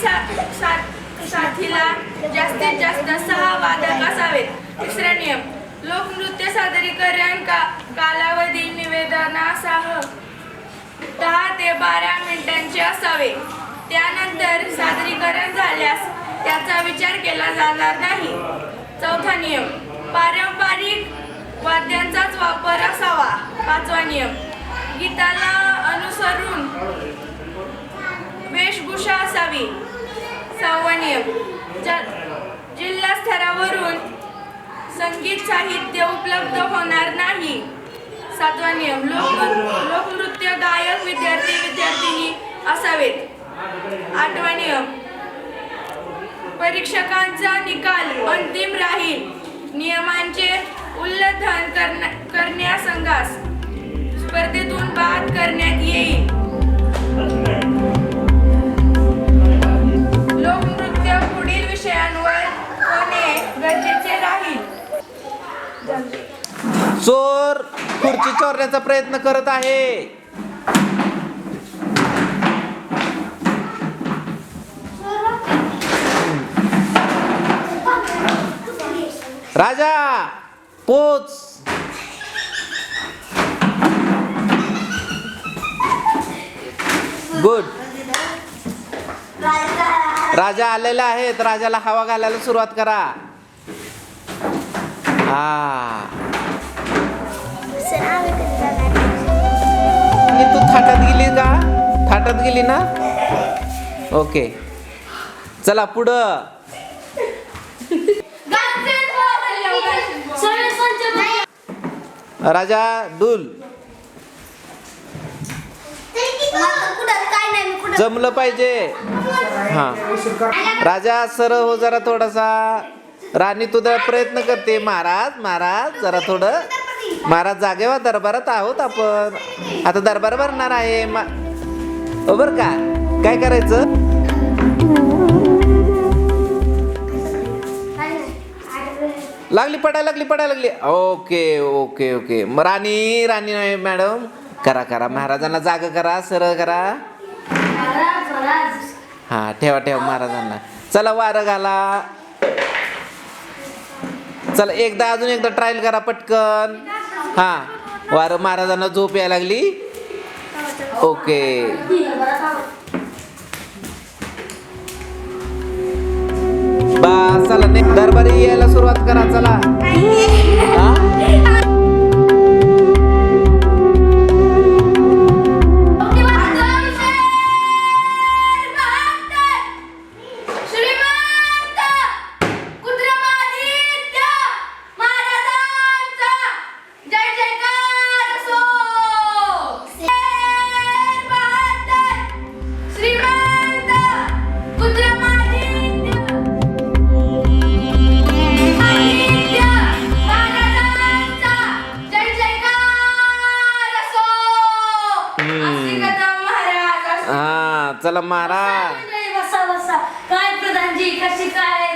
साथीला जास्तीत जास्त सहा वादक असावेत. तिसरा नियम लोकनृत्य सादरीकरण का कालावधी निवेदनासह दहा ते बारा मिनिटांचे असावे. त्यानंतर सादरीकरण झाल्यास त्याचा विचार केला जाणार नाही. चौथा नियम पारंपरिक वाद्यांचाच वापर असावा. पाचवा नियम गीताला अनुसरून वेशभूषा असावी. सहावा नियम जिल्हा स्तरावरून संगीत साहित्य उपलब्ध होणार नाही. सातवा नियम लोक लोकनृत्य गायक विद्यार्थी विद्यार्थिनी असावेत. आठवा नियम परीक्षकांचा निकाल अंतिम राहील. नियमांचे उल्लंघन करण्या करण्यासंगास स्पर्धेतून बाद करण्यात येईल. चोर खुर्ची चोरण्याचा प्रयत्न करत आहे. राजा पोच. गुड. राजा आलेला आहेत. राजाला हवा घालायला सुरुवात करा. हा. आणि तू थाटात गेली का? थाटात गेली ना? ओके. चला पुढं. राजा डुल जमलं पाहिजे. हा. राजा सरळ हो जरा थोडासा. राणी तुझा प्रयत्न करते. महाराज महाराज जरा थोडं. महाराज जागेवर दरबारात आहोत आपण. आता दरबार भरणार आहे. हो बर का? काय करायचं? लागली पडायला लागली पडायला लागली. Okay okay okay. मग राणी राणी नाही मॅडम. करा करा. महाराजांना जाग करा सरळ करा. हा ठेवा ठेवा महाराजांना. चला वारं घाला. चला एकदा अजून एकदा ट्रायल करा पटकन. हा वारं महाराजांना झोप यायला लागली. ओके. बा चला दरबारी यायला सुरुवात करा. चला मारा. बसा बसा काय प्रधानजी कशी काय?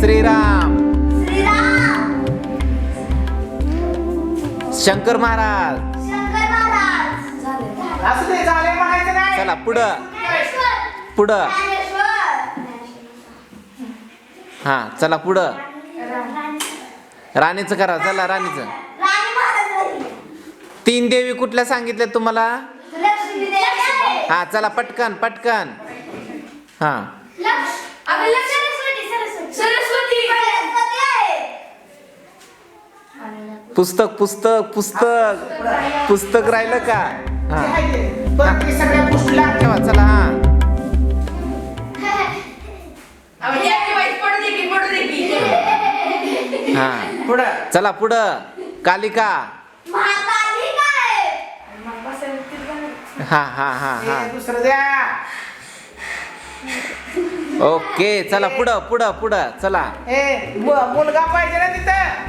श्रीराम. शंकर महाराज. चला पुढं. पुढं. हा चला पुढं. राणीचं करा चला राणीचं. तीन देवी कुठल्या सांगितल्या तुम्हाला? हा चला पटकन पटकन. हा. पुस्तक पुस्तक पुस्तक. पुस्तक राहिलं का? ठेवा चला हा. पुढं. चला पुढं. कालिका. हा हा हा हा. ओके चला पुढं पुढं पुढं. चला. मुलगा पाहिजे ना तिथं.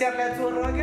እግዚአብሔር ላይ ተወረገ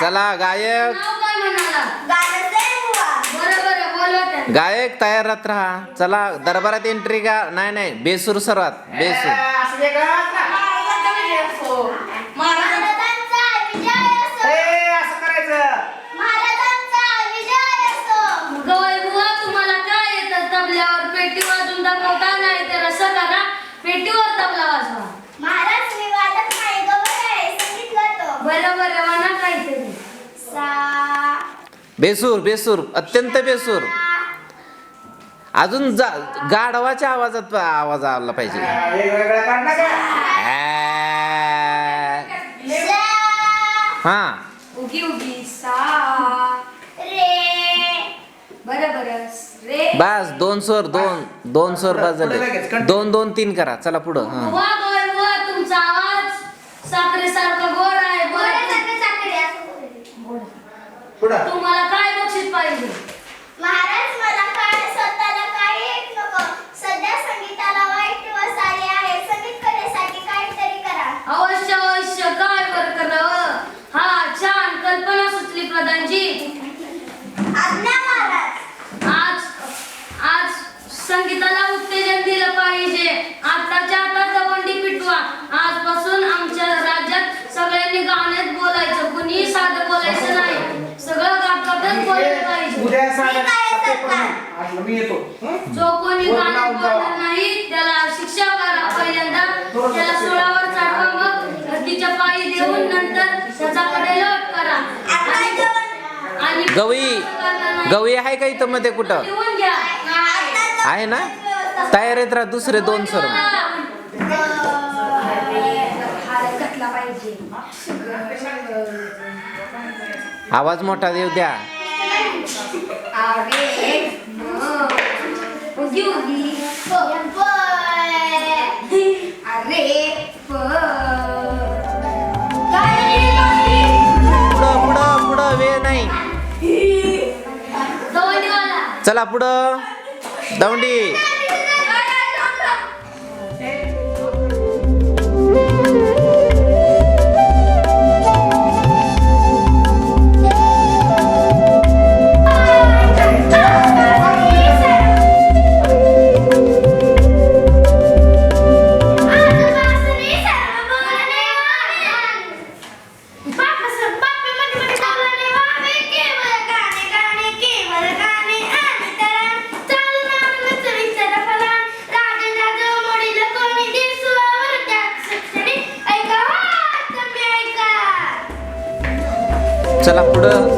चला गायक. गायक तयारात राहा. चला दरबारात एंट्री का नाही नाही बेसूर सर्वात बेसूर. बेसूर बेसूर अत्यंत बेसूर. अजून जा गाढवाच्या आवाजात आवाज आला पाहिजे. हा बस दोन स्वर दोन दोन स्वर बस झाले. दोन दोन तीन करा. चला पुढं. हा. तुम्हाला काय बक्षीस पाहिजे? गवई गवई आहे का इथं मध्ये कुठं? आहे ना? तयार येत राहा दुसरे दोन सर आवाज मोठा देऊ द्या. चला पुढं. दौंडी. चला पुढं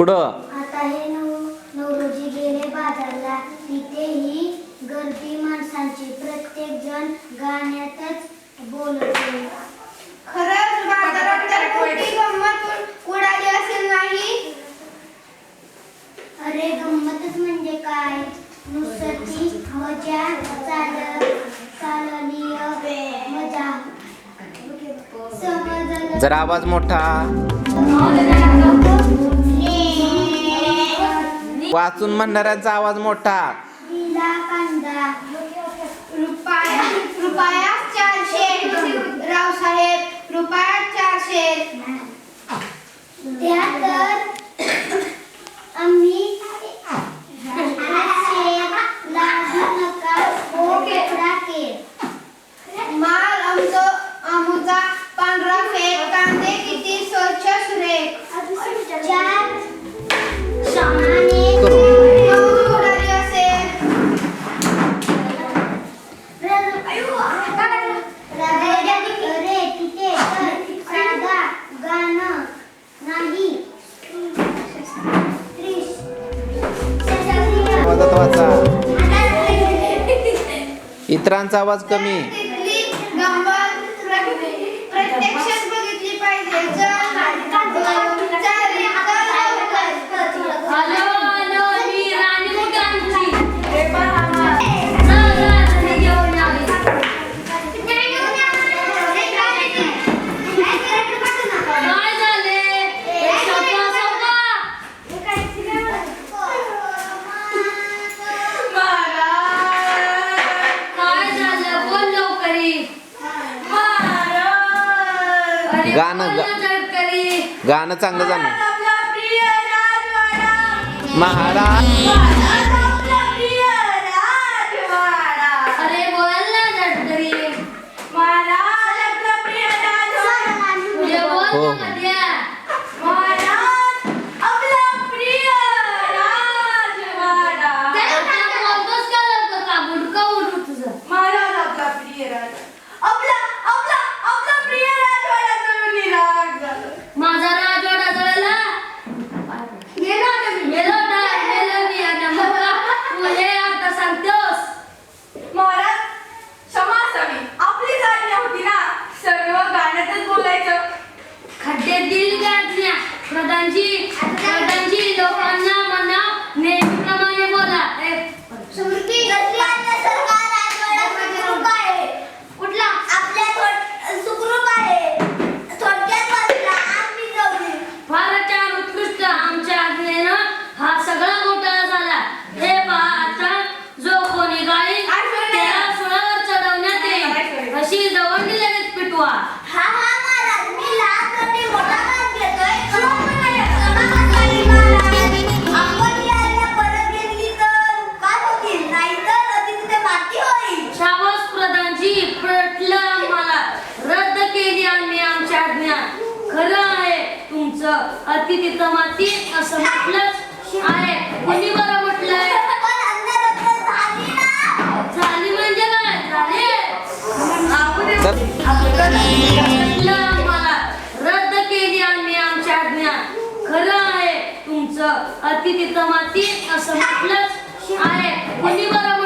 पुढं. आता हे नऊ रोजी गेले बाजारला. तिथे ही गर्दी माणसांची. प्रत्येक जण गाण्यातच बोलत खरंच बाजारात तर गंमत उडाली असेल नाही? अरे गंमतच म्हणजे काय? नुसती मजा चाल चालनीय मजा. समजलं जरा आवाज मोठा. हो, वाचून म्हणणाऱ्यांचा आवाज मोठा. रुपया चारशे. रुपया चारशे. फुलांचा आवाज कमी. प्रत्यक्षात पाहिजे. गाणं गाणं चांगलं जाणं महाराज. असं म्हटलं आहे. बरं म्हटलंय? झाली म्हणजे काय? रद्द केली आज्ञा. खरं आहे तुमचं अतिथी जमाती असं म्हटलं आहे. कोणी बरं